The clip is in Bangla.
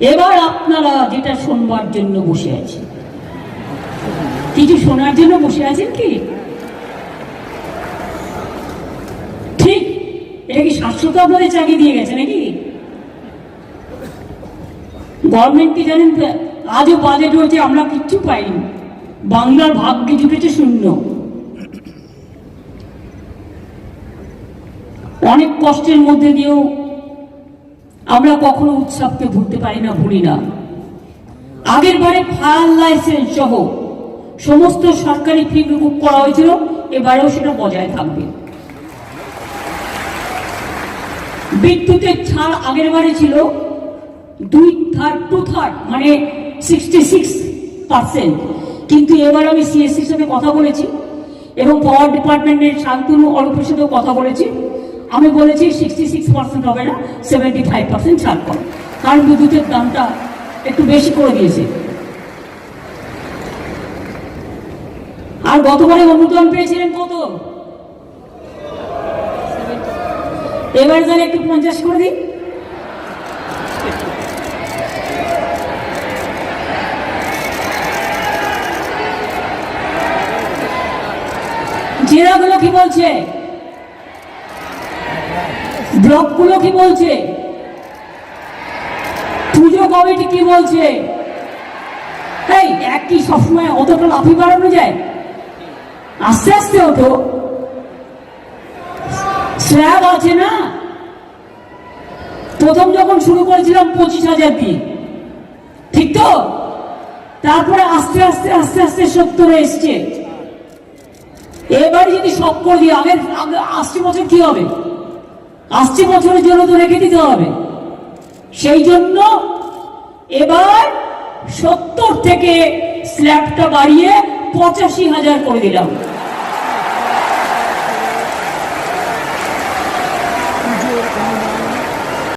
এবার আপনারা যেটা শোনবার জন্য বসে আছে কিছু শোনার জন্য বসে আছেন কি? ঠিক, এটা কি শাশ্বত আপনাদের চাকরি দিয়ে গেছে নাকি? গভর্নমেন্ট কি জানেন? আজও বাজেট হয়েছে আমরা কিচ্ছু পাইনি। বাংলার ভাগ্যে জুটেছে শূন্য। অনেক কষ্টের মধ্যে দিয়েও আমরা কখনো উৎসবকে ভুলতে পারি না, ভুলি না। আগের বারে ফায়ার লাইসেন্স সহ সমস্ত সরকারি ফি মুকুব করা হয়েছিল, এবারেও সেটা বজায় থাকবে। বিদ্যুতের ছাড় আগের বারে ছিল দুই থার্ড টু থার্ড মানে সিক্সটি সিক্স পার্সেন্ট কিন্তু এবার আমি সিএসসির সাথে কথা বলেছি এবং পাওয়ার ডিপার্টমেন্টের শান্তনু অল্পের সাথেও কথা বলেছি। আমি বলেছি সিক্সটি সিক্স পার্সেন্ট হবে না সেভেন্টি ফাইভ পার্সেন্ট ছাড় করো। কারণ বিদ্যুতের দামটা একটু বেশি করে দিয়েছে। আর গতবারে অনুদান পেয়েছিলেন কত? এবার তাহলে একটু পঞ্চাশ করে দিই। জেলাগুলো কি বলছে? ব্লকগুলো কি বলছে? পুজো কমিটি কি বলছে? এই এক কি সবসময় অতটা লাফি বাড়ানো যায়? আস্তে আস্তে হতো স্ল্যাব আছে না? প্রথম যখন শুরু করেছিলাম পঁচিশ হাজার দিয়ে ঠিক তো? তারপরে আস্তে আস্তে আস্তে আস্তে সত্তরে এসছে। এবার যদি সব করে, আগের, আগে- আসছে বছর কি হবে? আসছে বছরের জন্য তো রেখে দিতে হবে। সেই জন্য এবার সত্তর থেকে স্ল্যাবটা বাড়িয়ে পঁচাশি হাজার করে দিলাম।